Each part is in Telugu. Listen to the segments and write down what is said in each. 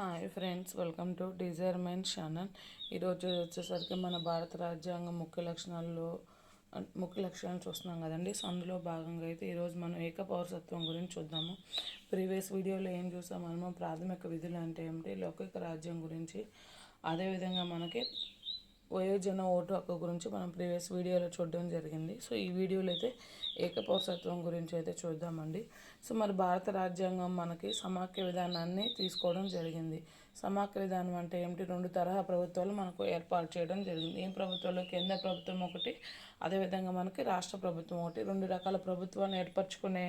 Hi friends welcome to desire mine channel. ఈరోజు వచ్చేసరికి మన భారత రాజ్యాంగం ముఖ్య లక్షణాల్లో ముఖ్య లక్షణాలు చూస్తున్నాం కదండి. సో అందులో భాగంగా అయితే ఈరోజు మనం ఏక పౌరసత్వం గురించి చూద్దాము. ప్రీవియస్ వీడియోలో ఏం చూసాం? మనము ప్రాథమిక విధులు అంటే ఏమిటి? లౌకిక రాజ్యం గురించి. అదేవిధంగా మనకి వయోజన ఓటు హక్కు గురించి మనం ప్రీవియస్ వీడియోలో చూడడం జరిగింది. సో ఈ వీడియోలో అయితే ఏకపౌరసత్వం గురించి అయితే చూద్దామండి. సో మరి భారత రాజ్యాంగం మనకి సమాఖ్య విధానాన్ని తీసుకోవడం జరిగింది. సమాఖ్య విధానం అంటే ఏమిటి? రెండు తరహా ప్రభుత్వాలు మనకు ఏర్పాటు చేయడం జరిగింది. ఏం ప్రభుత్వాలు? కేంద్ర ప్రభుత్వం ఒకటి అదేవిధంగా మనకి రాష్ట్ర ప్రభుత్వం ఒకటి. రెండు రకాల ప్రభుత్వాన్ని ఏర్పరచుకునే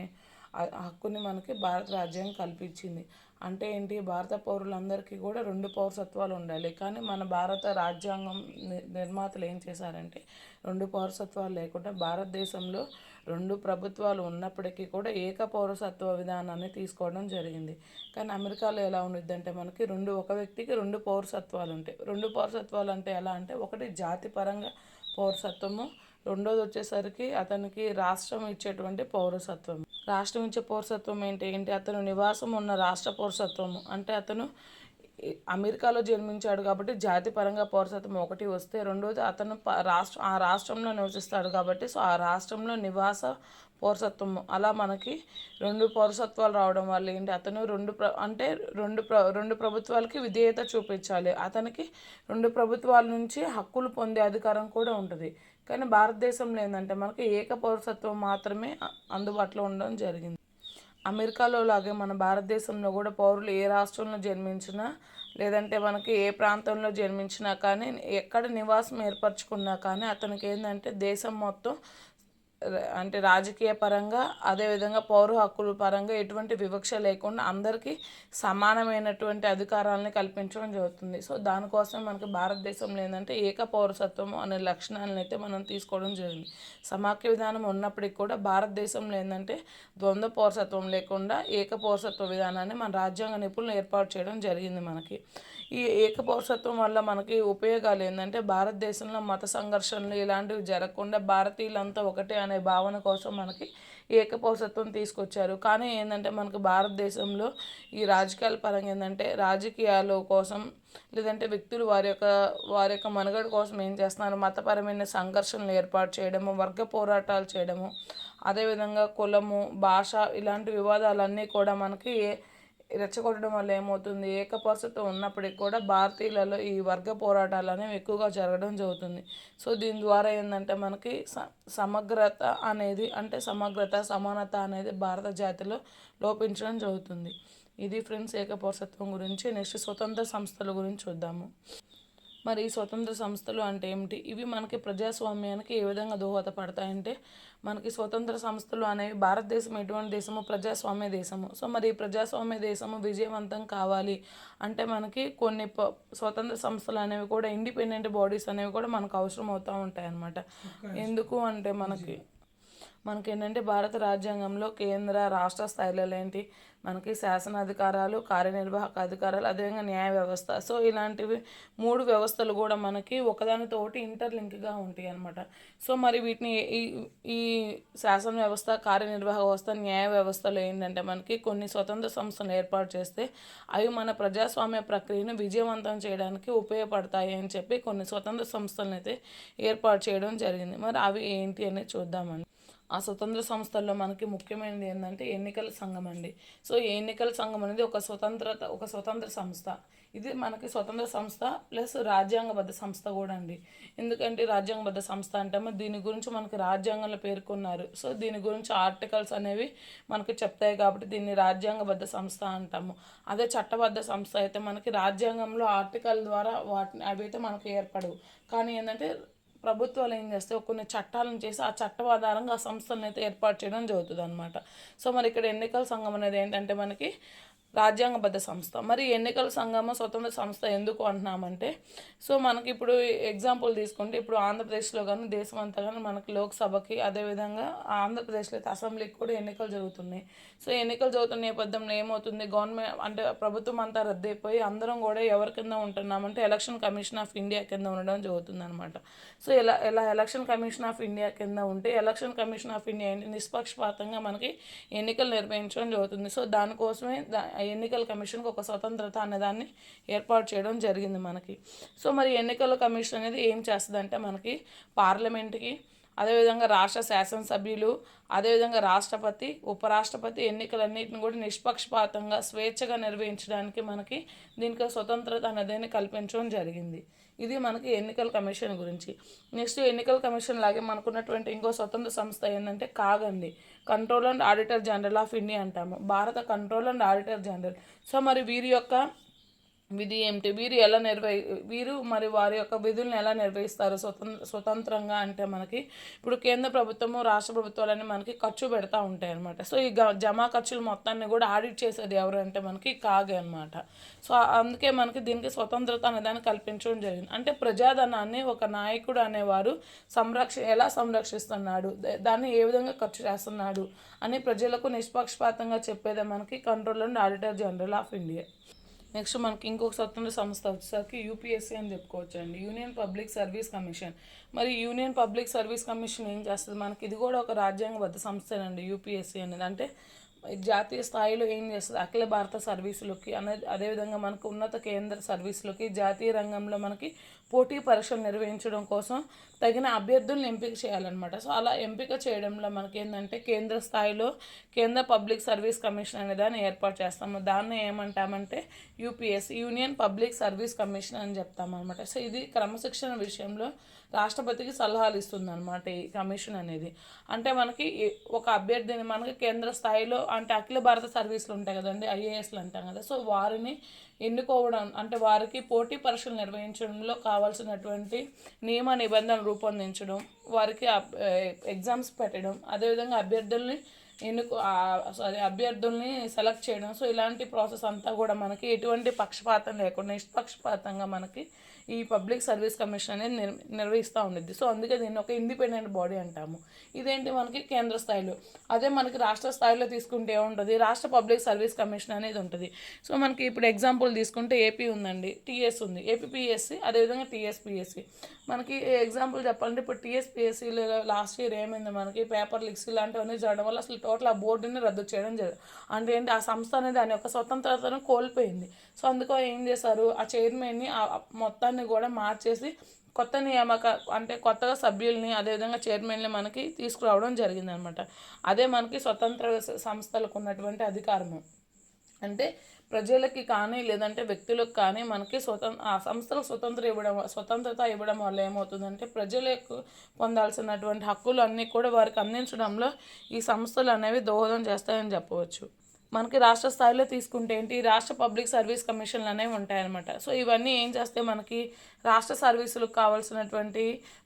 హక్కుని మనకి భారత రాజ్యాంగం కల్పించింది. అంటే ఏంటి? భారత పౌరులందరికీ కూడా రెండు పౌరసత్వాలు ఉండాలి. కానీ మన భారత రాజ్యాంగం ని- నిర్మాతలు ఏం చేశారంటే రెండు పౌరసత్వాలు లేకుండా భారతదేశంలో రెండు ప్రభుత్వాలు ఉన్నప్పటికీ కూడా ఏక పౌరసత్వ విధానాన్ని తీసుకోవడం జరిగింది. కానీ అమెరికాలో ఎలా ఉండిద్ది అంటే మనకి రెండు ఒక వ్యక్తికి రెండు పౌరసత్వాలు ఉంటాయి. రెండు పౌరసత్వాలు అంటే ఎలా అంటే ఒకటి జాతి పరంగా పౌరసత్వము రెండోది వచ్చేసరికి అతనికి రాష్ట్రం ఇచ్చేటువంటి పౌరసత్వం రాష్ట్రం ఇచ్చే పౌరసత్వం ఏంటి? ఏంటి? అతను నివాసం ఉన్న రాష్ట్ర పౌరసత్వము. అంటే అతను అమెరికాలో జన్మించాడు కాబట్టి జాతి పరంగా పౌరసత్వం ఒకటి వస్తే రెండోది అతను ప- రాష్ట్ర ఆ రాష్ట్రంలో నివసిస్తాడు కాబట్టి సో ఆ రాష్ట్రంలో నివాస పౌరసత్వం అలా మనకి రెండు పౌరసత్వాలు రావడం వల్ల ఏంటి? అతను రెండు ప్ర అంటే రెండు ప్ర రెండు ప్రభుత్వాలకి విధేయత చూపించాలి. అతనికి రెండు ప్రభుత్వాల నుంచి హక్కులు పొందే అధికారం కూడా ఉంటుంది. కానీ భారతదేశంలో ఏంటంటే మనకి ఏక పౌరసత్వం మాత్రమే అందుబాటులో ఉండడం జరిగింది. అమెరికాలో లాగే మన భారతదేశంలో కూడా పౌరులు ఏ రాష్ట్రంలో జన్మించినా లేదంటే మనకి ఏ ప్రాంతంలో జన్మించినా కానీ ఎక్కడ నివాసం ఏర్పరచుకున్నా కానీ అతనికి ఏంటంటే దేశం మొత్తం అంటే రాజకీయ పరంగా అదేవిధంగా పౌర హక్కుల పరంగా ఎటువంటి వివక్ష లేకుండా అందరికీ సమానమైనటువంటి అధికారాలని కల్పించడం జరుగుతుంది. సో దానికోసం మనకి భారతదేశంలో ఏంటంటే ఏక పౌరసత్వం అనే లక్షణాలను అయితే మనం తీసుకోవడం జరిగింది. సమాఖ్య విధానం ఉన్నప్పటికీ కూడా భారతదేశంలో ఏంటంటే ద్వంద్వ పౌరసత్వం లేకుండా ఏక పౌరసత్వ విధానాన్ని మన రాజ్యాంగ నిపుణులు ఏర్పాటు చేయడం జరిగింది మనకి. ఈ ఏకపౌరసత్వం వల్ల మనకి ఉపయోగాలు ఏంటంటే భారతదేశంలో మత సంఘర్షణలు ఇలాంటివి జరగకుండా భారతీయులంతా ఒకటే అనే భావన కోసం మనకి ఏకపౌరసత్వం తీసుకొచ్చారు. కానీ ఏంటంటే మనకి భారతదేశంలో ఈ రాజకీయాల పరంగా ఏంటంటే రాజకీయాల కోసం లేదంటే వ్యక్తులు వారి యొక్క వారి యొక్క మనుగడ కోసం ఏం చేస్తున్నారు? మతపరమైన సంఘర్షణలు ఏర్పాటు చేయడము వర్గ పోరాటాలు చేయడము అదేవిధంగా కులము భాష ఇలాంటి వివాదాలన్నీ కూడా మనకి రెచ్చగొట్టడం వల్ల ఏమవుతుంది? ఏకపరుసత్వం ఉన్నప్పటికీ కూడా భారతీయులలో ఈ వర్గ పోరాటాలు అనేవి ఎక్కువగా జరగడం జరుగుతుంది. సో దీని ద్వారా ఏంటంటే మనకి స సమగ్రత అనేది అంటే సమగ్రత సమానత అనేది భారత జాతిలో లోపించడం జరుగుతుంది. ఇది ఫ్రెండ్స్ ఏకపౌరసత్వం గురించి. నెక్స్ట్ స్వతంత్ర సంస్థల గురించి చూద్దాము. మరి స్వతంత్ర సంస్థలు అంటే ఏమిటి? ఇవి మనకి ప్రజాస్వామ్యానికి ఏ విధంగా దోహదపడతాయంటే మనకి స్వతంత్ర సంస్థలు అనేవి భారతదేశం ఎటువంటి దేశము ప్రజాస్వామ్య దేశము. సో మరి ప్రజాస్వామ్య దేశము విజయవంతం కావాలి అంటే మనకి కొన్ని స్వతంత్ర సంస్థలు అనేవి కూడా ఇండిపెండెంట్ బాడీస్ అనేవి కూడా మనకు అవసరం అవుతూ ఉంటాయి అన్నమాట ఎందుకు అంటే మనకి మనకి ఏంటంటే భారత రాజ్యాంగంలో కేంద్ర రాష్ట్ర స్థాయిలలో ఏంటి? మనకి శాసనాధికారాలు కార్యనిర్వాహక అధికారాలు అదేవిధంగా న్యాయ వ్యవస్థ. సో ఇలాంటివి మూడు వ్యవస్థలు కూడా మనకి ఒకదానితోటి ఇంటర్లింక్గా ఉంటాయి అన్నమాట. సో మరి వీటిని ఈ ఈ శాసన వ్యవస్థ కార్యనిర్వాహక వ్యవస్థ న్యాయ వ్యవస్థలో ఏంటంటే మనకి కొన్ని స్వతంత్ర సంస్థలు ఏర్పాటు చేస్తే అవి మన ప్రజాస్వామ్య ప్రక్రియను విజయవంతం చేయడానికి ఉపయోగపడతాయి అని చెప్పి కొన్ని స్వతంత్ర సంస్థలను అయితే ఏర్పాటు చేయడం జరిగింది. మరి అవి ఏంటి అనేది చూద్దామండి. ఆ స్వతంత్ర సంస్థల్లో మనకి ముఖ్యమైనది ఏంటంటే ఎన్నికల సంఘం అండి. సో ఈ ఎన్నికల సంఘం అనేది ఒక స్వతంత్రత ఒక స్వతంత్ర సంస్థ. ఇది మనకి స్వతంత్ర సంస్థ ప్లస్ రాజ్యాంగబద్ధ సంస్థ కూడా అండి. ఎందుకంటే రాజ్యాంగబద్ధ సంస్థ అంటేమో దీని గురించి మనకి రాజ్యాంగంలో పేర్కొన్నారు. సో దీని గురించి ఆర్టికల్స్ అనేవి మనకి చెప్తాయి కాబట్టి దీన్ని రాజ్యాంగబద్ధ సంస్థ అంటాము. అదే చట్టబద్ధ సంస్థ అయితే మనకి రాజ్యాంగంలో ఆర్టికల్ ద్వారా వాటిని అవి అయితే మనకు ఏర్పడవు. కానీ ఏంటంటే ప్రభుత్వాలు ఏం చేస్తాయి? కొన్ని చట్టాలను చేసి ఆ చట్టం ఆధారంగా ఆ సంస్థలను అయితే ఏర్పాటు చేయడం జరుగుతుంది అనమాట సో మరి ఇక్కడ ఎన్నికల సంఘం అనేది ఏంటంటే మనకి రాజ్యాంగబద్ధ సంస్థ. మరి ఎన్నికల సంఘము స్వతంత్ర సంస్థ ఎందుకు అంటున్నామంటే సో మనకి ఇప్పుడు ఎగ్జాంపుల్ తీసుకుంటే ఇప్పుడు ఆంధ్రప్రదేశ్లో కానీ దేశం అంతా కానీ మనకి లోక్సభకి అదేవిధంగా ఆంధ్రప్రదేశ్లో అయితే అసెంబ్లీకి కూడా ఎన్నికలు జరుగుతున్నాయి. సో ఎన్నికలు జరుగుతున్న నేపథ్యంలో ఏమవుతుంది? గవర్నమెంట్ అంటే ప్రభుత్వం అంతా రద్దయిపోయి అందరం కూడా ఎవరి కింద ఉంటున్నామంటే ఎలక్షన్ కమిషన్ ఆఫ్ ఇండియా కింద ఉండడం జరుగుతుంది అనమాట సో ఇలా ఇలా ఎలక్షన్ కమిషన్ ఆఫ్ ఇండియా కింద ఉంటే ఎలక్షన్ కమిషన్ ఆఫ్ ఇండియా నిష్పక్షపాతంగా మనకి ఎన్నికలు నిర్వహించడం జరుగుతుంది. సో దానికోసమే దా- ఎన్నికల కమిషన్కి ఒక స్వతంత్రత అనేదాన్ని ఏర్పాటు చేయడం జరిగింది మనకి. సో మరి ఎన్నికల కమిషన్ అనేది ఏం చేస్తుందంటే మనకి పార్లమెంట్కి అదేవిధంగా రాష్ట్ర శాసనసభ్యులు అదేవిధంగా రాష్ట్రపతి ఉపరాష్ట్రపతి ఎన్నికలన్నింటిని కూడా నిష్పక్షపాతంగా స్వేచ్ఛగా నిర్వహించడానికి మనకి దీనికి స్వతంత్రత అనేది కల్పించడం జరిగింది. ఇది మనకి ఎన్నికల కమిషన్ గురించి. నెక్స్ట్ ఎన్నికల కమిషన్ లాగే మనకున్నటువంటి ఇంకో స్వతంత్ర సంస్థ ఏంటంటే కాగండి control and auditor general of India అంటాము. భారత control and auditor general so మరి వీరి యొక్క విధి ఏమిటి? వీరు ఎలా నిర్వహి వీరు మరి వారి యొక్క విధులను ఎలా నిర్వహిస్తారు? స్వతంత్ర స్వతంత్రంగా అంటే మనకి ఇప్పుడు కేంద్ర ప్రభుత్వము రాష్ట్ర ప్రభుత్వాలని మనకి ఖర్చు పెడతా ఉంటాయి అనమాట సో ఈ జమా ఖర్చులు మొత్తాన్ని కూడా ఆడిట్ చేసేది ఎవరు అంటే మనకి కాగే అనమాట సో అందుకే మనకి దీనికి స్వతంత్రత అనే దాన్ని కల్పించడం జరిగింది. అంటే ప్రజాధనాన్ని ఒక నాయకుడు అనేవారు సంరక్ష ఎలా సంరక్షిస్తున్నాడు? దాన్ని ఏ విధంగా ఖర్చు చేస్తున్నాడు? అని ప్రజలకు నిష్పక్షపాతంగా చెప్పేదే మనకి control and auditor general of India. Next మనకి ఇంకొక స్వతంత్ర సంస్థ వచ్చేసరికి యూపీఎస్సీ అని చెప్పుకోవచ్చు అండి యూనియన్ పబ్లిక్ సర్వీస్ కమిషన్. మరి యూనియన్ పబ్లిక్ సర్వీస్ కమిషన్ ఏం చేస్తుంది? మనకి ఇది కూడా ఒక రాజ్యాంగబద్ధ సంస్థేనండి యూపీఎస్సీ అనేది. అంటే జాతీయ స్థాయిలో ఏం చేస్తుంది? అఖిల భారత సర్వీసులకి అనే అదేవిధంగా మనకు ఉన్నత కేంద్ర సర్వీసులకి జాతీయ రంగంలో మనకి పోటీ పరీక్షలు నిర్వహించడం కోసం తగిన అభ్యర్థులను ఎంపిక చేయాలన్నమాట. సో అలా ఎంపిక చేయడంలో మనకి ఏంటంటే కేంద్ర స్థాయిలో కేంద్ర పబ్లిక్ సర్వీస్ కమిషన్ అనే దాన్ని ఏర్పాటు చేస్తాము దాన్ని ఏమంటామంటే UPS union public service commission అని చెప్తామన్నమాట. సో ఇది క్రమశిక్షణ విషయంలో రాష్ట్రపతికి సలహాలు ఇస్తుంది అనమాట ఈ కమిషన్ అనేది. అంటే మనకి ఒక అభ్యర్థిని మనకి కేంద్ర స్థాయిలో అంటే అఖిల భారత సర్వీసులు ఉంటాయి కదండి ఐఏఎస్లు అంటాం కదా. సో వారిని ఎన్నుకోవడం అంటే వారికి పోటీ పరీక్షలు నిర్వహించడంలో కావాల్సినటువంటి నియమ నిబంధనలు రూపొందించడం వారికి అబ్- ఎగ్జామ్స్ పెట్టడం అదేవిధంగా అభ్యర్థుల్ని ఎన్నుకో సారీ అభ్యర్థుల్ని సెలెక్ట్ చేయడం. సో ఇలాంటి ప్రాసెస్ అంతా కూడా మనకి ఎటువంటి పక్షపాతం లేకుండా నిష్పక్షపాతంగా మనకి ఈ పబ్లిక్ సర్వీస్ కమిషన్ అనేది నిర్ నిర్వహిస్తూ ఉండిద్ది. సో అందుకే దీన్ని ఒక ఇండిపెండెంట్ బాడీ అంటాము. ఇదేంటి మనకి కేంద్ర స్థాయిలో? అదే మనకి రాష్ట్ర స్థాయిలో తీసుకుంటే ఏముంటుంది? రాష్ట్ర పబ్లిక్ సర్వీస్ కమిషన్ అనేది ఉంటుంది. సో మనకి ఇప్పుడు ఎగ్జాంపుల్ తీసుకుంటే ఏపీ ఉందండి టీఎస్ ఉంది. ఏపీపీఎస్సి అదేవిధంగా టీఎస్పిఎస్సి మనకి ఎగ్జాంపుల్ చెప్పాలంటే ఇప్పుడు టీఎస్పిఎస్సిలో లాస్ట్ ఇయర్ ఏమైంది? మనకి పేపర్ లీక్స్ ఇలాంటివన్నీ జరగడం వల్ల అసలు టోటల్ ఆ బోర్డుని రద్దు చేయడం జరిగింది అంటే ఏంటి? ఆ సంస్థ అనేది దాని యొక్క స్వతంత్రతను కోల్పోయింది. సో అందుకో ఏం చేశారు? ఆ చైర్మన్ని ఆ మొత్తాన్ని కూడా మార్చేసి కొత్త నియామక అంటే కొత్తగా సభ్యుల్ని అదేవిధంగా చైర్మన్ని మనకి తీసుకురావడం జరిగింది అనమాట అదే మనకి స్వతంత్ర సంస్థలకు ఉన్నటువంటి అధికారము. అంటే ప్రజలకి కానీ లేదంటే వ్యక్తులకు కానీ మనకి స్వతంత్ర ఆ సంస్థలకు స్వతంత్ర ఇవ్వడం స్వతంత్రత ఇవ్వడం వల్ల ఏమవుతుందంటే ప్రజలకు పొందాల్సినటువంటి హక్కులు అన్నీ కూడా వారికి అందించడంలో ఈ సంస్థలు అనేవి దోహదం చేస్తాయని చెప్పవచ్చు. మనకి రాష్ట్ర స్థాయిలో తీసుకుంటే ఏంటి రాష్ట్ర పబ్లిక్ సర్వీస్ కమిషన్లు అనేవి ఉంటాయన్నమాట. సో ఇవన్నీ ఏం చేస్తే మనకి రాష్ట్ర సర్వీసులకు కావాల్సినటువంటి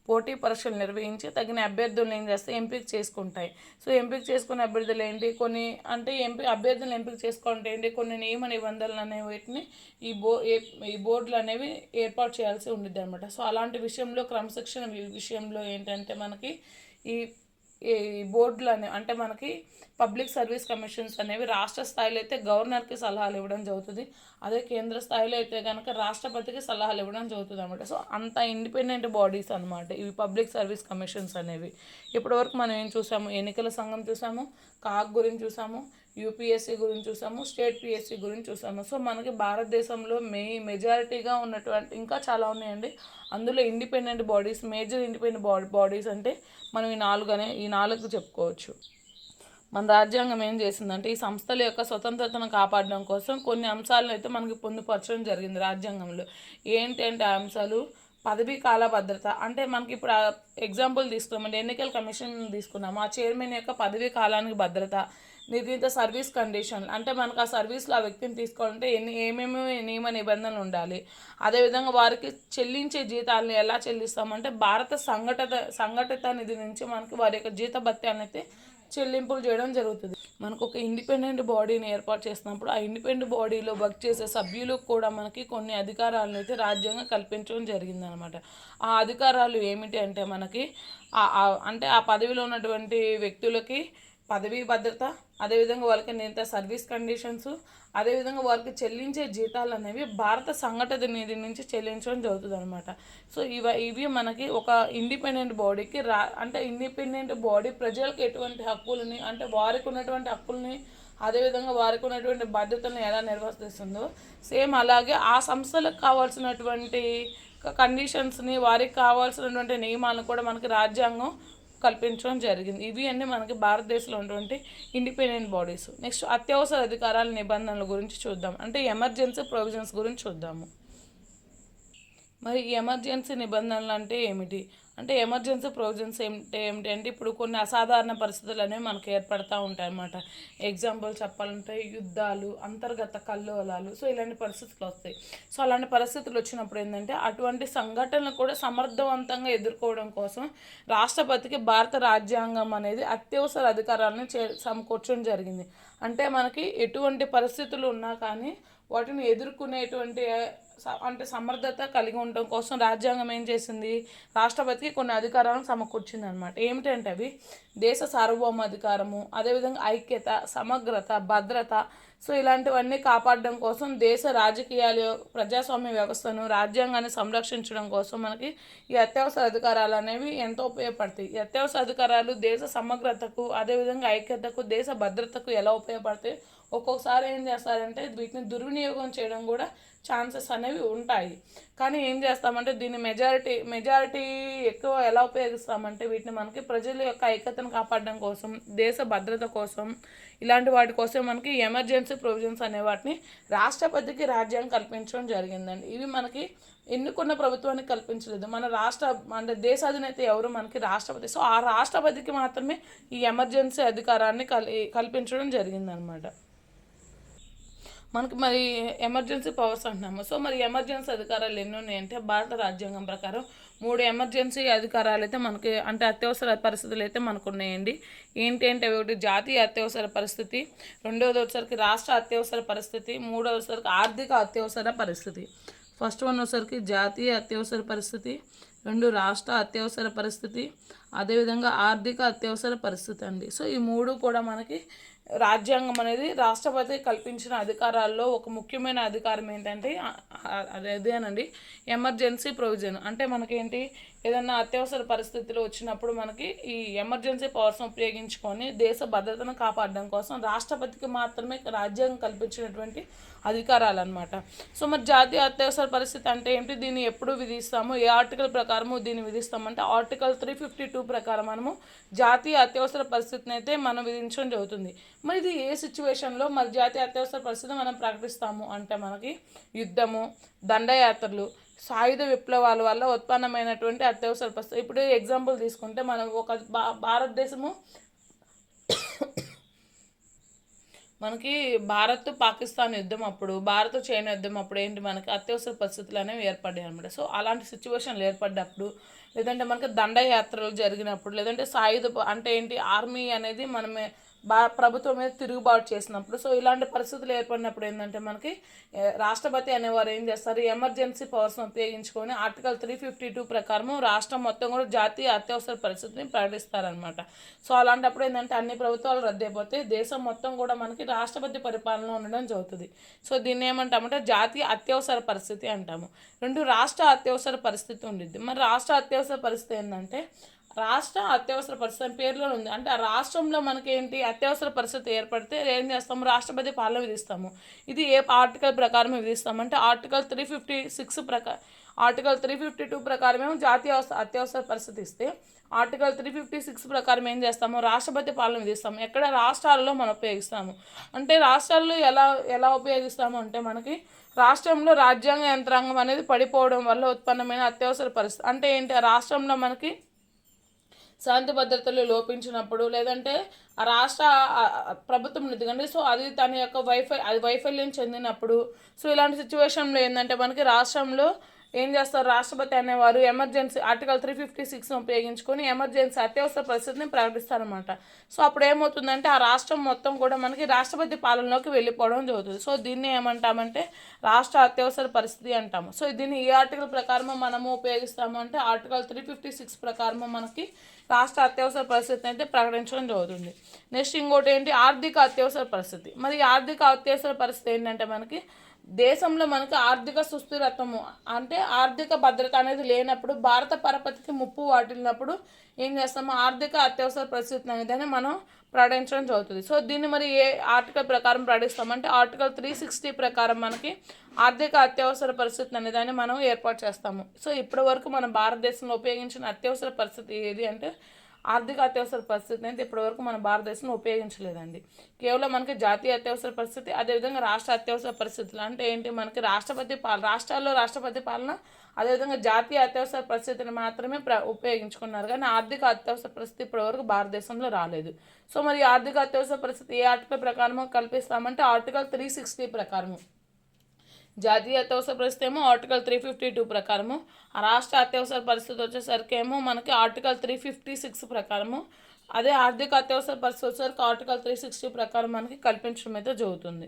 పోటీ పరీక్షలు నిర్వహించి తగిన అభ్యర్థులను ఏం చేస్తే ఎంపిక చేసుకుంటాయి. సో ఎంపిక చేసుకునే అభ్యర్థులు ఏంటి కొన్ని అంటే ఎంపి అభ్యర్థులను ఎంపిక చేసుకుంటే ఏంటి కొన్ని నియమ నిబంధనలు అనేవి వీటిని ఈ బో ఏ- ఈ బోర్డులు అనేవి ఏర్పాటు చేయాల్సి ఉండిద్ది అనమాట సో అలాంటి విషయంలో క్రమశిక్షణ విషయంలో ఏంటంటే మనకి ఈ ఈ బోర్డులు అనే అంటే మనకి పబ్లిక్ సర్వీస్ కమిషన్స్ అనేవి రాష్ట్ర స్థాయిలో అయితే గవర్నర్కి సలహాలు ఇవ్వడం జరుగుతుంది. అదే కేంద్ర స్థాయిలో అయితే కనుక రాష్ట్రపతికి సలహాలు ఇవ్వడం జరుగుతుంది అనమాట సో అంత ఇండిపెండెంట్ బాడీస్ అనమాట ఇవి పబ్లిక్ సర్వీస్ కమిషన్స్ అనేవి. ఇప్పటివరకు మనం ఏం చూసాము? ఎన్నికల సంఘం చూసాము కాక్ గురించి చూసాము యూపీఎస్సీ గురించి చూసాము స్టేట్ పిఎస్సీ గురించి చూసాము. సో మనకి భారతదేశంలో మే మెజారిటీగా ఉన్నటువంటి ఇంకా చాలా ఉన్నాయండి. అందులో independent bodies major independent body bodies అంటే మనం ఈ నాలుగు అనే ఈ నాలుగు చెప్పుకోవచ్చు. మన రాజ్యాంగం ఏం చేసిందంటే ఈ సంస్థల యొక్క స్వతంత్రతను కాపాడడం కోసం కొన్ని అంశాలను అయితే మనకి పొందుపరచడం జరిగింది రాజ్యాంగంలో. ఏంటి అంటే ఆ అంశాలు? పదవీ కాల భద్రత అంటే మనకి ఇప్పుడు ఎగ్జాంపుల్ తీసుకున్నామండి ఎన్నికల కమిషన్ తీసుకున్నాము. ఆ చైర్మన్ యొక్క పదవీ కాలానికి భద్రత. నిర్ణీత సర్వీస్ కండిషన్ అంటే మనకు ఆ సర్వీస్లో ఆ వ్యక్తిని తీసుకోవాలంటే ఎన్ని ఏమేమి నియమ నిబంధనలు ఉండాలి. అదేవిధంగా వారికి చెల్లించే జీతాలను ఎలా చెల్లిస్తామంటే భారత సంఘటిత సంఘటిత నిధి నుంచి మనకి వారి యొక్క జీత భత్యాన్ని అయితే చెల్లింపులు చేయడం జరుగుతుంది. మనకు ఒక ఇండిపెండెంట్ బాడీని ఏర్పాటు చేసినప్పుడు ఆ ఇండిపెండెంట్ బాడీలో వర్క్ చేసే సభ్యులకు కూడా మనకి కొన్ని అధికారాలను అయితే రాజ్యాంగం కల్పించడం జరిగిందనమాట. ఆ అధికారాలు ఏమిటి అంటే మనకి అంటే ఆ పదవిలో ఉన్నటువంటి వ్యక్తులకి పదవీ భద్రత అదేవిధంగా వాళ్ళకి నిర్ణీత సర్వీస్ కండిషన్స్ అదేవిధంగా వారికి చెల్లించే జీతాలు అనేవి భారత సంఘటిత నిధి నుంచి చెల్లించడం జరుగుతుంది అనమాట సో ఇవ ఇవి మనకి ఒక ఇండిపెండెంట్ బాడీకి రా అంటే ఇండిపెండెంట్ బాడీ ప్రజలకు ఎటువంటి హక్కులని అంటే వారికి ఉన్నటువంటి హక్కుల్ని అదేవిధంగా వారికి ఉన్నటువంటి బాధ్యతలను ఎలా నిర్వర్తిస్తుందో సేమ్ అలాగే ఆ సంస్థలకు కావాల్సినటువంటి కండిషన్స్ని వారికి కావాల్సినటువంటి నియమాలను కూడా మనకి రాజ్యాంగం కల్పించడం జరిగింది. ఇవి అన్నీ మనకి భారతదేశంలో ఉన్నటువంటి ఇండిపెండెంట్ బాడీస్ నెక్స్ట్ అత్యవసర అధికారాల నిబంధనల గురించి చూద్దాం. అంటే ఎమర్జెన్సీ ప్రొవిజన్స్ గురించి చూద్దాము. మరి ఈ ఎమర్జెన్సీ నిబంధనలు అంటే ఏమిటి? అంటే ఎమర్జెన్సీ ప్రొవిజన్స్ ఏమిటి ఏమిటి అంటే ఇప్పుడు కొన్ని అసాధారణ పరిస్థితులు అనేవి మనకు ఏర్పడతా ఉంటాయి అన్నమాట. ఎగ్జాంపుల్ చెప్పాలంటే యుద్ధాలు అంతర్గత కల్లోలాలు సో ఇలాంటి పరిస్థితులు వస్తాయి. సో అలాంటి పరిస్థితులు వచ్చినప్పుడు ఏంటంటే అటువంటి సంఘటనలు కూడా సమర్థవంతంగా ఎదుర్కోవడం కోసం రాష్ట్రపతికి భారత రాజ్యాంగం అనేది అత్యవసర అధికారాలను చే సమకూర్చడం జరిగింది. అంటే మనకి ఎటువంటి పరిస్థితులు ఉన్నా కానీ వాటిని ఎదుర్కొనేటువంటి అంటే సమర్థత కలిగి ఉండడం కోసం రాజ్యాంగం ఏం చేసింది? రాష్ట్రపతికి కొన్ని అధికారాలను సమకూర్చింది అనమాట ఏమిటంటే అవి దేశ సార్వభౌమ అధికారము అదేవిధంగా ఐక్యత సమగ్రత భద్రత. సో ఇలాంటివన్నీ కాపాడడం కోసం దేశ రాజకీయాలు ప్రజాస్వామ్య వ్యవస్థను రాజ్యాంగాన్ని సంరక్షించడం కోసం మనకి ఈ అత్యవసర అధికారాలు అనేవి ఎంతో ఉపయోగపడతాయి. ఈ అత్యవసర అధికారాలు దేశ సమగ్రతకు అదేవిధంగా ఐక్యతకు దేశ భద్రతకు ఎలా ఉపయోగపడతాయి? ఒక్కొక్కసారి ఏం చేస్తారంటే వీటిని దుర్వినియోగం చేయడం కూడా ఛాన్సెస్ అనేవి ఉంటాయి. కానీ ఏం చేస్తామంటే దీన్ని మెజారిటీ మెజారిటీ ఎక్కువ ఎలా ఉపయోగిస్తామంటే వీటిని మనకి ప్రజల యొక్క ఐక్యతను కాపాడడం కోసం దేశ భద్రత కోసం ఇలాంటి వాటి కోసం మనకి ఎమర్జెన్సీ ప్రొవిజన్స్ అనే వాటిని రాష్ట్రపతికి రాజ్యాంగం కల్పించడం జరిగిందండి. ఇవి మనకి ఎన్నుకున్న ప్రభుత్వానికి కల్పించలేదు. మన రాష్ట్ర అంటే దేశ అధినేత ఎవరు మనకి రాష్ట్రపతి. సో ఆ రాష్ట్రపతికి మాత్రమే ఈ ఎమర్జెన్సీ అధికారాన్ని కల్ కల్పించడం జరిగిందనమాట. మనకి మరి ఎమర్జెన్సీ పవర్స్ అంటున్నాము. సో మరి ఎమర్జెన్సీ అధికారాలు ఎన్ని ఉన్నాయంటే భారత రాజ్యాంగం ప్రకారం మూడు ఎమర్జెన్సీ అధికారాలు అయితే మనకి అంటే అత్యవసర పరిస్థితులు అయితే మనకు ఉన్నాయండి. ఏంటి అంటే అవి ఒకటి జాతీయ అత్యవసర పరిస్థితి రెండవది వచ్చరికి రాష్ట్ర అత్యవసర పరిస్థితి మూడవది వచ్చరికి ఆర్థిక అత్యవసర పరిస్థితి. ఫస్ట్ వన్ వచ్చరికి జాతీయ అత్యవసర పరిస్థితి రెండు రాష్ట్ర అత్యవసర పరిస్థితి అదేవిధంగా ఆర్థిక అత్యవసర పరిస్థితి అండి. సో ఈ మూడు కూడా మనకి రాజ్యాంగం అనేది రాష్ట్రపతి కల్పించిన అధికారాల్లో ఒక ముఖ్యమైన అధికారం ఏంటంటే అదేనండి ఎమర్జెన్సీ ప్రొవిజన్. అంటే మనకేంటి ఏదైనా అత్యవసర పరిస్థితులు వచ్చినప్పుడు మనకి ఈ ఎమర్జెన్సీ పవర్స్ ఉపయోగించుకొని దేశ భద్రతను కాపాడడం కోసం రాష్ట్రపతికి మాత్రమే రాజ్యాంగం కల్పించినటువంటి అధికారాలు అనమాట సో మరి జాతీయ అత్యవసర పరిస్థితి అంటే ఏంటి? దీన్ని ఎప్పుడు విధిస్తాము? ఏ ఆర్టికల్ ప్రకారము దీన్ని విధిస్తామంటే ఆర్టికల్ త్రీ ఫిఫ్టీ టూ ప్రకారం మనము జాతీయ అత్యవసర పరిస్థితిని అయితే మనం విధించడం జరుగుతుంది. మరి ఇది ఏ సిచ్యువేషన్లో మరి జాతీయ అత్యవసర పరిస్థితి మనం ప్రకటిస్తాము? అంటే మనకి యుద్ధము దండయాత్రలు సాయుధ విప్లవాల వల్ల ఉత్పన్నమైనటువంటి అత్యవసర పరిస్థితి ఇప్పుడు ఎగ్జాంపుల్ తీసుకుంటే మనం ఒక భా భారతదేశము మనకి భారత్ పాకిస్తాన్ యుద్ధం అప్పుడు భారత్ చైనా యుద్ధం అప్పుడు ఏంటి మనకి అత్యవసర పరిస్థితులు అనేవి ఏర్పడ్డాయి అనమాట సో అలాంటి సిచ్యువేషన్లు ఏర్పడ్డప్పుడు లేదంటే మనకి దండయాత్రలు జరిగినప్పుడు లేదంటే సాయుధ అంటే ఏంటి ఆర్మీ అనేది మనమే బా ప్రభుత్వం మీద తిరుగుబాటు చేసినప్పుడు. సో ఇలాంటి పరిస్థితులు ఏర్పడినప్పుడు ఏంటంటే మనకి రాష్ట్రపతి అనేవారు ఏం చేస్తారు? ఎమర్జెన్సీ పవర్స్ ఉపయోగించుకొని ఆర్టికల్ త్రీ ఫిఫ్టీ టూ ప్రకారం రాష్ట్రం మొత్తం కూడా జాతీయ అత్యవసర పరిస్థితిని ప్రకటిస్తారనమాట సో అలాంటప్పుడు ఏంటంటే అన్ని ప్రభుత్వాలు రద్దయిపోతే దేశం మొత్తం కూడా మనకి రాష్ట్రపతి పరిపాలన ఉండడం జరుగుతుంది. సో దీన్ని ఏమంటామంటే జాతీయ అత్యవసర పరిస్థితి అంటాము. రెండు రాష్ట్ర అత్యవసర పరిస్థితి ఉండిద్ది. మరి రాష్ట్ర అత్యవసర పరిస్థితి ఏంటంటే రాష్ట్ర అత్యవసర పరిస్థితి అని పేరులో ఉంది. అంటే ఆ రాష్ట్రంలో మనకేంటి? అత్యవసర పరిస్థితి ఏర్పడితే ఏం చేస్తాము? రాష్ట్రపతి పాలన విధిస్తాము. ఇది ఏ ఆర్టికల్ ప్రకారం విధిస్తాము. అంటే ఆర్టికల్ త్రీ ఫిఫ్టీ సిక్స్ ప్రకారం ఆర్టికల్ త్రీ ఫిఫ్టీ టూ ప్రకారమే జాతీయ అవస- అత్యవసర పరిస్థితి ఇస్తే ఆర్టికల్ త్రీ ఫిఫ్టీ సిక్స్ ప్రకారం ఏం చేస్తాము? రాష్ట్రపతి పాలన విధిస్తాము. ఎక్కడ? రాష్ట్రాలలో మనం ఉపయోగిస్తాము. అంటే రాష్ట్రాల్లో ఎలా ఎలా ఉపయోగిస్తాము అంటే మనకి రాష్ట్రంలో రాజ్యాంగ యంత్రాంగం అనేది పడిపోవడం వల్ల ఉత్పన్నమైన అత్యవసర పరిస్థితి. అంటే ఏంటి? ఆ రాష్ట్రంలో మనకి శాంతి భద్రతలు లోపించినప్పుడు లేదంటే ఆ రాష్ట్ర ప్రభుత్వం ఎందుకంటే సో అది తన యొక్క వైఫై అది వైఫల్యం చెందినప్పుడు. సో ఇలాంటి సిచ్యువేషన్లో ఏంటంటే మనకి రాష్ట్రంలో ఏం చేస్తారు? రాష్ట్రపతి అనేవారు emergency article three fifty six ఉపయోగించుకొని ఎమర్జెన్సీ అత్యవసర పరిస్థితిని ప్రకటిస్తారనమాట సో అప్పుడు ఏమవుతుందంటే ఆ రాష్ట్రం మొత్తం కూడా మనకి రాష్ట్రపతి పాలనలోకి వెళ్ళిపోవడం జరుగుతుంది. సో దీన్ని ఏమంటామంటే రాష్ట్ర అత్యవసర పరిస్థితి అంటాము. సో దీన్ని ఏ ఆర్టికల్ ప్రకారము మనము ఉపయోగిస్తాము అంటే ఆర్టికల్ త్రీ ఫిఫ్టీ సిక్స్ ప్రకారము మనకి రాష్ట్ర అత్యవసర పరిస్థితిని అయితే ప్రకటించడం జరుగుతుంది. నెక్స్ట్ ఇంకోటి ఏంటి? ఆర్థిక అత్యవసర పరిస్థితి. మరి ఆర్థిక అత్యవసర పరిస్థితి ఏంటంటే మనకి దేశంలో మనకు ఆర్థిక సుస్థిరత్వము అంటే ఆర్థిక భద్రత అనేది లేనప్పుడు భారత పరపతికి ముప్పు వాటిల్లినప్పుడు ఏం చేస్తాము? ఆర్థిక అత్యవసర పరిస్థితి అనేది మనం ప్రకటించడం జరుగుతుంది. సో దీన్ని మరి ఏ ఆర్టికల్ ప్రకారం ప్రకటిస్తామంటే ఆర్టికల్ త్రీ సిక్స్టీ ప్రకారం మనకి ఆర్థిక అత్యవసర పరిస్థితి అనేదాన్ని మనం ఏర్పాటు చేస్తాము. సో ఇప్పటి వరకు మన భారతదేశంలో ఉపయోగించిన అత్యవసర పరిస్థితి ఏది అంటే ఆర్థిక అత్యవసర పరిస్థితిని అయితే ఇప్పటివరకు మన భారతదేశంలో ఉపయోగించలేదండి. కేవలం మనకి జాతీయ అత్యవసర పరిస్థితి అదేవిధంగా రాష్ట్ర అత్యవసర పరిస్థితులు. అంటే ఏంటి? మనకి రాష్ట్రపతి పాలన రాష్ట్రాల్లో రాష్ట్రపతి పాలన అదేవిధంగా జాతీయ అత్యవసర పరిస్థితిని మాత్రమే ప్ర ఉపయోగించుకున్నారు. కానీ ఆర్థిక అత్యవసర పరిస్థితి ఇప్పటివరకు భారతదేశంలో రాలేదు. సో మరి ఆర్థిక అత్యవసర పరిస్థితి ఏ ఆర్టికల్ ప్రకారమో కల్పిస్తామంటే ఆర్టికల్ త్రీ సిక్స్టీ ప్రకారము. జాతీయ అత్యవసర పరిస్థితి ఏమో ఆర్టికల్ త్రీ ఫిఫ్టీ టూ ప్రకారము. ఆ రాష్ట్ర అత్యవసర పరిస్థితి వచ్చేసరికి ఏమో మనకి ఆర్టికల్ త్రీ ఫిఫ్టీ సిక్స్ ప్రకారము. అదే ఆర్థిక అత్యవసర పరిస్థితి వచ్చేసరికి ఆర్టికల్ త్రీ సిక్స్టీ ప్రకారం మనకి కల్పించడం అయితే జరుగుతుంది.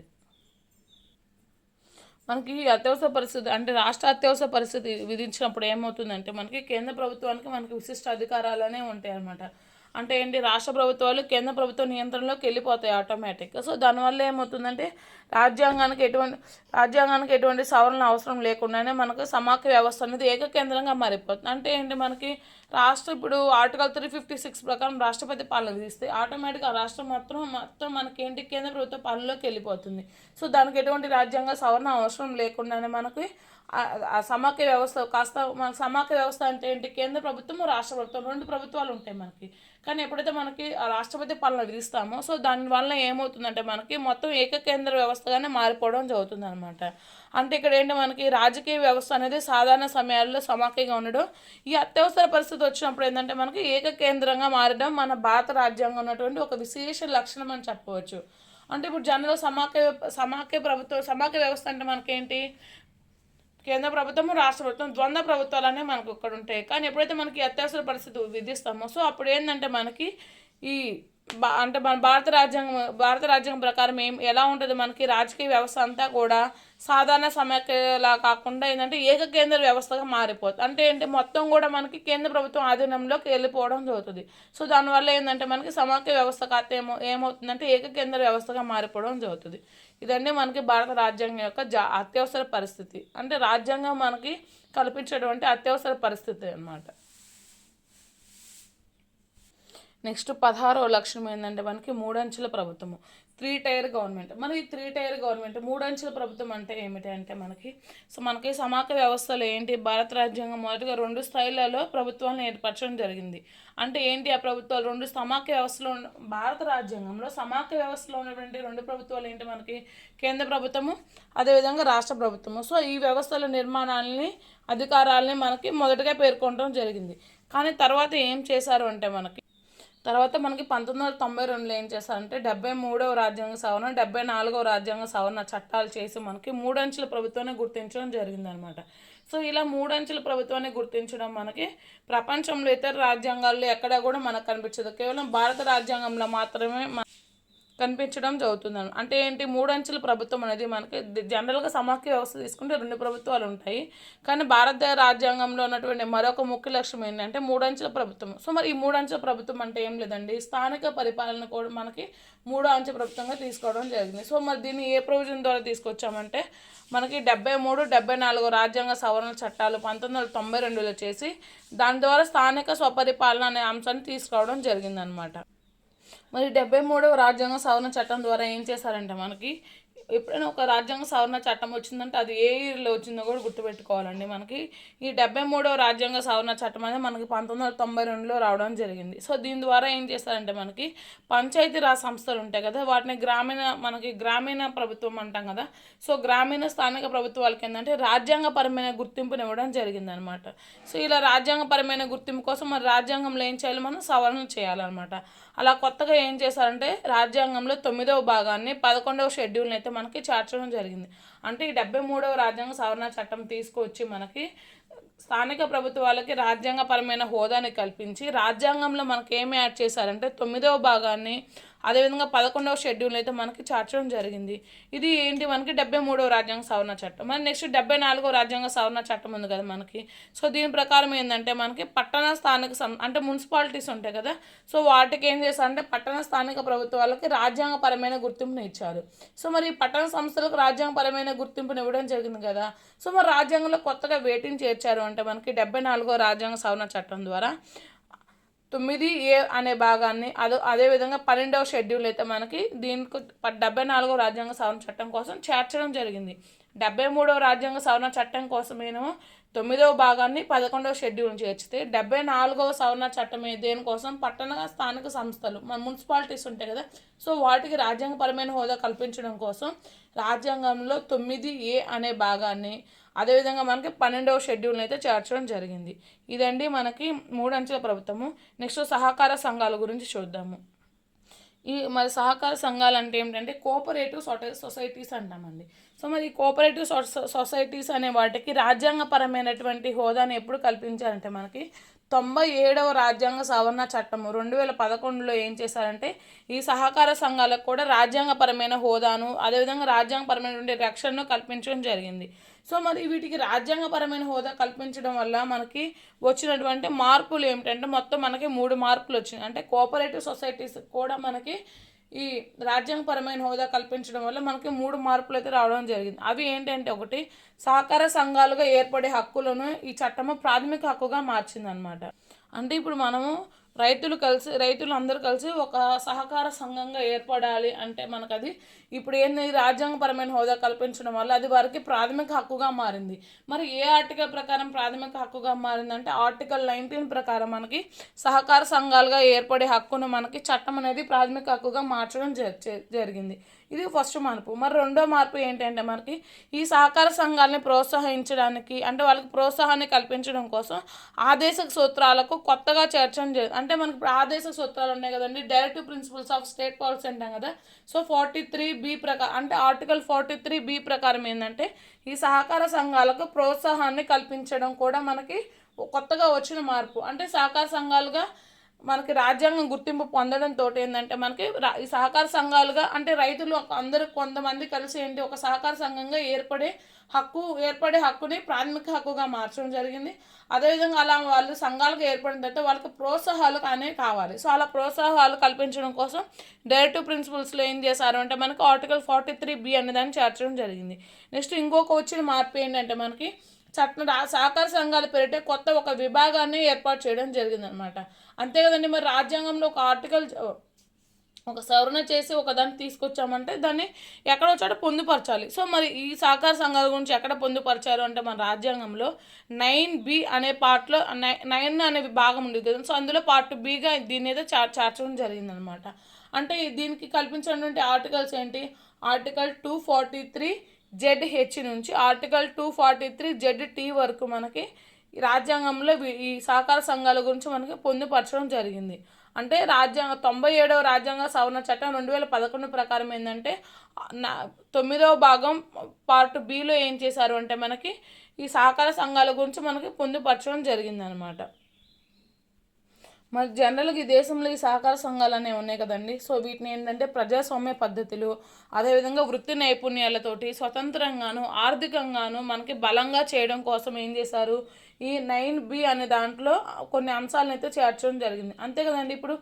మనకి అత్యవసర పరిస్థితి అంటే రాష్ట్ర అత్యవసర పరిస్థితి విధించినప్పుడు ఏమవుతుందంటే మనకి కేంద్ర ప్రభుత్వానికి మనకి విశిష్ట అధికారాలనే ఉంటాయి అన్నమాట అంటే ఏంటి రాష్ట్ర ప్రభుత్వాలు కేంద్ర ప్రభుత్వ నియంత్రణలోకి వెళ్ళిపోతాయి ఆటోమేటిక్గా సో దానివల్ల ఏమవుతుందంటే రాజ్యాంగానికి ఎటువంటి రాజ్యాంగానికి ఎటువంటి సవరణ అవసరం లేకుండానే మనకు సమాఖ్య వ్యవస్థ అనేది ఏకకేంద్రంగా మారిపోతుంది. అంటే ఏంటి మనకి రాష్ట్ర ఇప్పుడు ఆర్టికల్ త్రీ ఫిఫ్టీ సిక్స్ ప్రకారం రాష్ట్రపతి పాలన తీస్తే ఆటోమేటిక్గా రాష్ట్రం మాత్రం మొత్తం మనకి ఏంటి కేంద్ర ప్రభుత్వ పాలనలోకి వెళ్ళిపోతుంది. సో దానికి ఎటువంటి రాజ్యాంగ సవరణ అవసరం లేకుండానే మనకి సమాఖ్య వ్యవస్థ కాస్త మన సమాఖ్య వ్యవస్థ అంటే ఏంటి కేంద్ర ప్రభుత్వం రాష్ట్ర ప్రభుత్వం రెండు ప్రభుత్వాలు ఉంటాయి మనకి. కానీ ఎప్పుడైతే మనకి ఆ రాష్ట్రపతి పాలన విధిస్తామో సో దానివల్ల ఏమవుతుందంటే మనకి మొత్తం ఏకకేంద్ర వ్యవస్థగానే మారిపోవడం జరుగుతుంది అనమాట అంటే ఇక్కడ ఏంటి మనకి రాజకీయ వ్యవస్థ అనేది సాధారణ సమయాల్లో సమాఖ్యగా ఉండడం ఈ అత్యవసర పరిస్థితి వచ్చినప్పుడు ఏంటంటే మనకి ఏకకేంద్రంగా మారడం మన భారత రాజ్యాంగం ఉన్నటువంటి ఒక విశేష లక్షణం అని చెప్పవచ్చు. అంటే ఇప్పుడు జనరల్ సమాఖ్య సమాఖ్య ప్రభుత్వం సమాఖ్య వ్యవస్థ అంటే మనకేంటి? కేంద్ర ప్రభుత్వము రాష్ట్ర ప్రభుత్వం ద్వంద్వ ప్రభుత్వాలనే మనకు ఇక్కడ ఉంటాయి. కానీ ఎప్పుడైతే మనకి అత్యవసర పరిస్థితి విధిస్తామో సో అప్పుడు ఏంటంటే మనకి ఈ అంటే మన భారత రాజ్యాంగం భారత రాజ్యాంగం ప్రకారం ఏం ఎలా ఉంటుంది మనకి రాజకీయ వ్యవస్థ అంతా కూడా సాధారణ సమాఖ్యలా కాకుండా ఏంటంటే ఏకకేంద్ర వ్యవస్థగా మారిపోతుంది. అంటే ఏంటి? మొత్తం కూడా మనకి కేంద్ర ప్రభుత్వం ఆధీనంలోకి వెళ్ళిపోవడం జరుగుతుంది. సో దానివల్ల ఏంటంటే మనకి సమాఖ్య వ్యవస్థ కాస్త ఏమో ఏమవుతుందంటే ఏకకేంద్ర వ్యవస్థగా మారిపోవడం జరుగుతుంది. ఇదండి మనకి భారత రాజ్యాంగం యొక్క జా అత్యవసర పరిస్థితి. అంటే రాజ్యాంగం మనకి కల్పించేటువంటి అత్యవసర పరిస్థితి అన్నమాట. నెక్స్ట్ పదహారవ లక్షణం ఏంటంటే మనకి మూడంచెల ప్రభుత్వము. Three tier government. మనకి త్రీ టైర్ గవర్నమెంట్ మూడంచెల ప్రభుత్వం అంటే ఏమిటి అంటే మనకి సో మనకి సమాఖ వ్యవస్థలు ఏంటి? భారత రాజ్యాంగం మొదటగా రెండు స్థాయిలలో ప్రభుత్వాలను ఏర్పరచడం జరిగింది. అంటే ఏంటి ఆ ప్రభుత్వాలు? రెండు సమాఖ్య వ్యవస్థలో భారత రాజ్యాంగంలో సమాఖ్య వ్యవస్థలో ఉన్నటువంటి రెండు ప్రభుత్వాలు ఏంటి మనకి? కేంద్ర ప్రభుత్వము అదేవిధంగా రాష్ట్ర ప్రభుత్వము. సో ఈ వ్యవస్థల నిర్మాణాలని అధికారాలని మనకి మొదటగా పేర్కొనడం జరిగింది. కానీ తర్వాత ఏం చేశారు అంటే మనకి తర్వాత మనకి పంతొమ్మిది వందల తొంభై రెండులో ఏం చేశారంటే డెబ్బై మూడవ రాజ్యాంగ సవరణ డెబ్బై నాలుగవ రాజ్యాంగ సవరణ చట్టాలు చేసి మనకి మూడంచెల ప్రభుత్వాన్ని గుర్తించడం జరిగిందనమాట సో ఇలా మూడంచెల ప్రభుత్వాన్ని గుర్తించడం మనకి ప్రపంచంలో ఇతర రాజ్యాంగాల్లో ఎక్కడా కూడా మనకు కనిపించదు. కేవలం భారత రాజ్యాంగంలో మాత్రమే కనిపించడం జరుగుతుంది అంటే ఏంటి మూడంచెల ప్రభుత్వం అనేది మనకి జనరల్గా సమాఖ్య వ్యవస్థ తీసుకుంటే రెండు ప్రభుత్వాలు ఉంటాయి. కానీ భారత రాజ్యాంగంలో ఉన్నటువంటి మరొక ముఖ్య లక్ష్యం ఏంటంటే మూడంచెల ప్రభుత్వం. సో మరి ఈ మూడంచెల ప్రభుత్వం అంటే ఏం లేదండి. స్థానిక పరిపాలన కూడా మనకి మూడో అంచె ప్రభుత్వంగా తీసుకోవడం జరిగింది. సో మరి దీన్ని ఏ ప్రొవిజన్ ద్వారా తీసుకొచ్చామంటే మనకి డెబ్బై మూడు డెబ్బై నాలుగు రాజ్యాంగ సవరణ చట్టాలు పంతొమ్మిది వందల తొంభై రెండులో చేసి దాని ద్వారా స్థానిక స్వపరిపాలన అనే అంశాన్ని తీసుకురావడం జరిగిందనమాట మరి డెబ్బై మూడవ రాజ్యాంగ సవరణ చట్టం ద్వారా ఏం చేశారంటే మనకి? ఎప్పుడైనా ఒక రాజ్యాంగ సవరణ చట్టం వచ్చిందంటే అది ఏ ఇయర్లో వచ్చిందో కూడా గుర్తుపెట్టుకోవాలండి మనకి. ఈ డెబ్బై మూడవ రాజ్యాంగ సవరణ చట్టం అనేది మనకి పంతొమ్మిది వందల తొంభై రెండులో రావడం జరిగింది. సో దీని ద్వారా ఏం చేస్తారంటే మనకి పంచాయతీ రాజ్ సంస్థలు ఉంటాయి కదా వాటిని గ్రామీణ మనకి గ్రామీణ ప్రభుత్వం అంటాం కదా. సో గ్రామీణ స్థానిక ప్రభుత్వాలకి ఏంటంటే రాజ్యాంగపరమైన గుర్తింపునివ్వడం జరిగిందనమాట. సో ఇలా రాజ్యాంగపరమైన గుర్తింపు కోసం మరి రాజ్యాంగంలో ఏం చేయాలి మనం? సవరణ చేయాలన్నమాట. అలా కొత్తగా ఏం చేశారంటే రాజ్యాంగంలో తొమ్మిదవ భాగాన్ని పదకొండవ షెడ్యూల్ని అయితే మనకి చేర్చడం జరిగింది. అంటే ఈ డెబ్బై మూడవ రాజ్యాంగ సవరణ చట్టం తీసుకొచ్చి మనకి స్థానిక ప్రభుత్వాలకి రాజ్యాంగపరమైన హోదాని కల్పించి రాజ్యాంగంలో మనకి ఏమి యాడ్ చేశారంటే తొమ్మిదవ భాగాన్ని అదేవిధంగా పదకొండవ షెడ్యూల్ అయితే మనకి చేర్చడం జరిగింది. ఇది ఏంటి? మనకి డెబ్బై మూడవ రాజ్యాంగ సవరణ చట్టం. మరి నెక్స్ట్ డెబ్బై నాలుగవ రాజ్యాంగ సవరణ చట్టం ఉంది కదా మనకి. సో దీని ప్రకారం ఏంటంటే మనకి పట్టణ స్థానిక సం అంటే మున్సిపాలిటీస్ ఉంటాయి కదా. సో వాటికి ఏం చేశారంటే పట్టణ స్థానిక ప్రభుత్వాలకి రాజ్యాంగపరమైన గుర్తింపుని ఇచ్చారు. సో మరి ఈ పట్టణ సంస్థలకు రాజ్యాంగపరమైన గుర్తింపుని ఇవ్వడం జరిగింది కదా. సో మరి రాజ్యాంగంలో కొత్తగా వేటిని చేర్చారు అంటే మనకి డెబ్బై నాలుగో రాజ్యాంగ సవరణ చట్టం ద్వారా. తొమ్మిది ఏ అనే భాగాన్ని అదో అదేవిధంగా పన్నెండవ షెడ్యూల్ అయితే మనకి దీనికి డెబ్బై నాలుగో రాజ్యాంగ సవరణ చట్టం కోసం చేర్చడం జరిగింది. డెబ్బై మూడవ రాజ్యాంగ సవరణ చట్టం కోసమేమో తొమ్మిదవ భాగాన్ని పదకొండవ షెడ్యూల్ చేర్చితే డెబ్బై నాలుగవ సవరణ చట్టం దేనికోసం పట్టణ స్థానిక సంస్థలు మన మున్సిపాలిటీస్ ఉంటాయి కదా. సో వాటికి రాజ్యాంగపరమైన హోదా కల్పించడం కోసం రాజ్యాంగంలో తొమ్మిది ఏ అనే భాగాన్ని అదేవిధంగా మనకి పన్నెండవ షెడ్యూల్ని అయితే చేర్చడం జరిగింది. ఇదండి మనకి మూడంచెల ప్రభుత్వము. నెక్స్ట్ సహకార సంఘాల గురించి చూద్దాము. ఈ మరి సహకార సంఘాలు అంటే ఏమిటంటే కోఆపరేటివ్ సొసైటీస్ అంటామండి. సో మరి ఈ కోఆపరేటివ్ సొ- సొసైటీస్ అనే వాటికి రాజ్యాంగపరమైనటువంటి హోదాని ఎప్పుడు కల్పించారంటే మనకి తొంభై ఏడవ రాజ్యాంగ సవరణ చట్టము రెండు వేల పదకొండులో ఏం చేశారంటే ఈ సహకార సంఘాలకు కూడా రాజ్యాంగపరమైన హోదాను అదేవిధంగా రాజ్యాంగపరమైనటువంటి రక్షణను కల్పించడం జరిగింది. సో మరి వీటికి రాజ్యాంగపరమైన హోదా కల్పించడం వల్ల మనకి వచ్చినటువంటి మార్పులు ఏమిటంటే మొత్తం మనకి మూడు మార్పులు వచ్చినాయి. అంటే కోఆపరేటివ్ సొసైటీస్ కూడా మనకి ఈ రాజ్యాంగపరమైన హోదా కల్పించడం వల్ల మనకి మూడు మార్పులు అయితే రావడం జరిగింది. అవి ఏంటంటే ఒకటి సహకార సంఘాలుగా ఏర్పడే హక్కులను ఈ చట్టము ప్రాథమిక హక్కుగా మార్చిందనమాట అంటే ఇప్పుడు మనము రైతులు కలిసి రైతులు అందరూ కలిసి ఒక సహకార సంఘంగా ఏర్పడాలి అంటే మనకు అది ఇప్పుడు ఏంది రాజ్యాంగపరమైన హోదా కల్పించడం వల్ల అది వారికి ప్రాథమిక హక్కుగా మారింది. మరి ఏ ఆర్టికల్ ప్రకారం ప్రాథమిక హక్కుగా మారిందంటే ఆర్టికల్ నైన్టీన్ ప్రకారం మనకి సహకార సంఘాలుగా ఏర్పడే హక్కును మనకి చట్టం అనేది ప్రాథమిక హక్కుగా మార్చడం జ- జరిగింది. ఇది ఫస్ట్ మార్పు. మరి రెండో మార్పు ఏంటంటే మనకి ఈ సహకార సంఘాలని ప్రోత్సహించడానికి అంటే వాళ్ళకి ప్రోత్సాహాన్ని కల్పించడం కోసం ఆదేశక సూత్రాలకు కొత్తగా చేర్చడం జరి అంటే మనకి ఇప్పుడు ఆదేశక సూత్రాలు ఉన్నాయి కదండి directive principles of state policy అంటాం కదా. సో ఫార్టీ త్రీ బి ప్రకారం అంటే ఆర్టికల్ ఫార్టీ త్రీ బి ప్రకారం ఏంటంటే ఈ సహకార సంఘాలకు ప్రోత్సాహాన్ని కల్పించడం కూడా మనకి కొత్తగా వచ్చిన మార్పు. అంటే సహకార సంఘాలుగా మనకి రాజ్యాంగం గుర్తింపు పొందడంతో ఏంటంటే మనకి రా- ఈ సహకార సంఘాలుగా అంటే రైతులు అందరూ కొంతమంది కలిసి ఏంటి ఒక సహకార సంఘంగా ఏర్పడే హక్కు ఏర్పడే హక్కుని ప్రాథమిక హక్కుగా మార్చడం జరిగింది. అదేవిధంగా అలా వాళ్ళు సంఘాలుగా ఏర్పడిన తర్వాత వాళ్ళకి ప్రోత్సాహాలు అనేవి కావాలి. సో అలా ప్రోత్సాహాలు కల్పించడం కోసం డైరెక్టివ్ ప్రిన్సిపల్స్లో ఏం చేశారు అంటే మనకి ఆర్టికల్ ఫార్టీ త్రీ బి అనే దాన్ని చేర్చడం జరిగింది. నెక్స్ట్ ఇంకొక వచ్చిన మార్పు ఏంటంటే మనకి చట్ట సహకార సంఘాలు పెరిగే కొత్త ఒక విభాగాన్ని ఏర్పాటు చేయడం జరిగిందనమాట. అంతే కదండి మరి రాజ్యాంగంలో ఒక ఆర్టికల్ ఒక సవరణ చేసి ఒక దాన్ని తీసుకొచ్చామంటే దాన్ని ఎక్కడ వచ్చాడో పొందుపరచాలి. సో మరి ఈ సహకార సంఘాల గురించి ఎక్కడ పొందుపరిచారు అంటే మన రాజ్యాంగంలో నైన్ బి అనే పార్ట్లో నైన్ అనే భాగం ఉంది కదా సో అందులో పార్ట్ బిగా దీని అయితే చా చేర్చడం జరిగిందనమాట. అంటే దీనికి కల్పించినటువంటి ఆర్టికల్స్ ఏంటి? Article two forty three Z H నుంచి article two forty three Z T వరకు మనకి రాజ్యాంగంలో ఈ సహకార సంఘాల గురించి మనకి పొందుపరచడం జరిగింది. అంటే రాజ్యాంగ తొంభై ఏడవ రాజ్యాంగ సవరణ చట్టం రెండు వేల పదకొండు ప్రకారం ఏంటంటే నా తొమ్మిదవ భాగం పార్ట్ బిలో ఏం చేశారు అంటే మనకి ఈ సహకార సంఘాల గురించి మనకి పొందుపరచడం జరిగిందనమాట. మరి జనరల్గా ఈ దేశంలో ఈ సహకార సంఘాలు అనేవి ఉన్నాయి కదండి. సో వీటిని ఏంటంటే ప్రజాస్వామ్య పద్ధతులు అదేవిధంగా వృత్తి నైపుణ్యాలతోటి స్వతంత్రంగాను ఆర్థికంగాను మనకి బలంగా చేయడం కోసం ఏం చేశారు? ఈ నైన్ బి అనే దాంట్లో కొన్ని అంశాలను అయితే చేర్చడం జరిగింది. అంతే కదండి ఇప్పుడు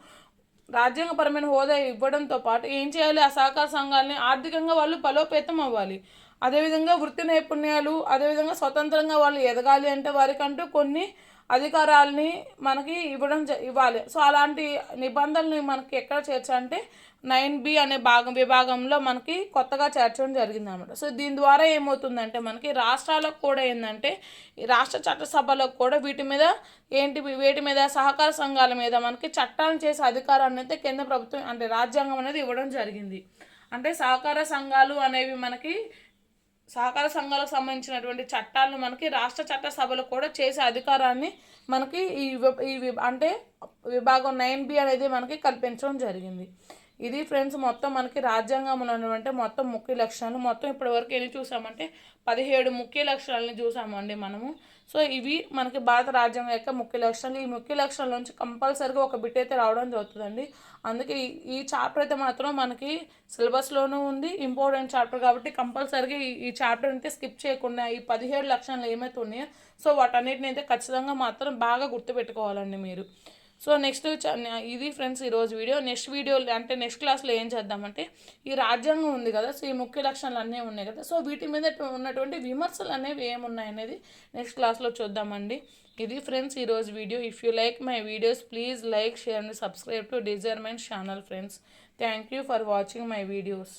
రాజ్యాంగపరమైన హోదా ఇవ్వడంతో పాటు ఏం చేయాలి? ఆ సహకార సంఘాలని ఆర్థికంగా వాళ్ళు బలోపేతం అవ్వాలి. అదేవిధంగా వృత్తి నైపుణ్యాలు అదేవిధంగా స్వతంత్రంగా వాళ్ళు ఎదగాలి అంటే వారికంటూ కొన్ని అధికారాలని మనకి ఇవ్వడం జ- ఇవ్వాలి. సో అలాంటి నిబంధనలు మనకి ఎక్కడ చేర్చంటే నైన్ బి అనే భాగం విభాగంలో మనకి కొత్తగా చేర్చడం జరిగింది అనమాట సో దీని ద్వారా ఏమవుతుందంటే మనకి రాష్ట్రాలకు కూడా ఏంటంటే రాష్ట్ర చట్టసభలకు కూడా వీటి మీద ఏంటి వీటి మీద సహకార సంఘాల మీద మనకి చట్టాలను చేసే అధికారాన్ని అయితే కేంద్ర ప్రభుత్వం అంటే రాజ్యాంగం అనేది ఇవ్వడం జరిగింది. అంటే సహకార సంఘాలు అనేవి మనకి సహకార సంఘాలకు సంబంధించినటువంటి చట్టాలను మనకి రాష్ట్ర చట్ట సభలు కూడా చేసే అధికారాన్ని మనకి ఈ ఈ అంటే విభాగం నైన్ బి అనేది మనకి కల్పించడం జరిగింది. ఇది ఫ్రెండ్స్ మొత్తం మనకి రాజ్యాంగంలో ఉన్నటువంటి మొత్తం ముఖ్య లక్షణాలు. మొత్తం ఇప్పటివరకు ఎన్ని చూసామంటే పదిహేడు ముఖ్య లక్షణాలని చూసామండి మనము. సో ఇవి మనకి భారత రాజ్యాంగం యొక్క ముఖ్య లక్షణాలు. ఈ ముఖ్య లక్షణాల నుంచి కంపల్సరీగా ఒక బిట్ అయితే రావడం జరుగుతుందండి. అందుకే ఈ- చాప్టర్ అయితే మాత్రం మనకి సిలబస్లోనూ ఉంది ఇంపార్టెంట్ చాప్టర్ కాబట్టి కంపల్సరీగా ఈ ఈ చాప్టర్ అయితే స్కిప్ చేయకుండా ఈ పదిహేడు లక్షణాలు ఏమైతే ఉన్నాయో సో వాటన్నిటిని అయితే ఖచ్చితంగా మాత్రం బాగా గుర్తుపెట్టుకోవాలండి మీరు. సో నెక్స్ట్ ఇది ఫ్రెండ్స్ ఈరోజు వీడియో. నెక్స్ట్ వీడియో అంటే నెక్స్ట్ క్లాస్లో ఏం చేద్దామంటే ఈ రాజ్యాంగం ఉంది కదా సో ఈ ముఖ్య లక్షణాలు అన్నీ ఉన్నాయి కదా సో వీటి మీద ఉన్నటువంటి విమర్శలు అనేవి ఏమున్నాయి అనేది నెక్స్ట్ క్లాస్లో చూద్దామండి. ఇది ఫ్రెండ్స్ ఈరోజు video. If you like my videos please like share and subscribe to డిజైర్మెంట్ channel friends thank you for watching my videos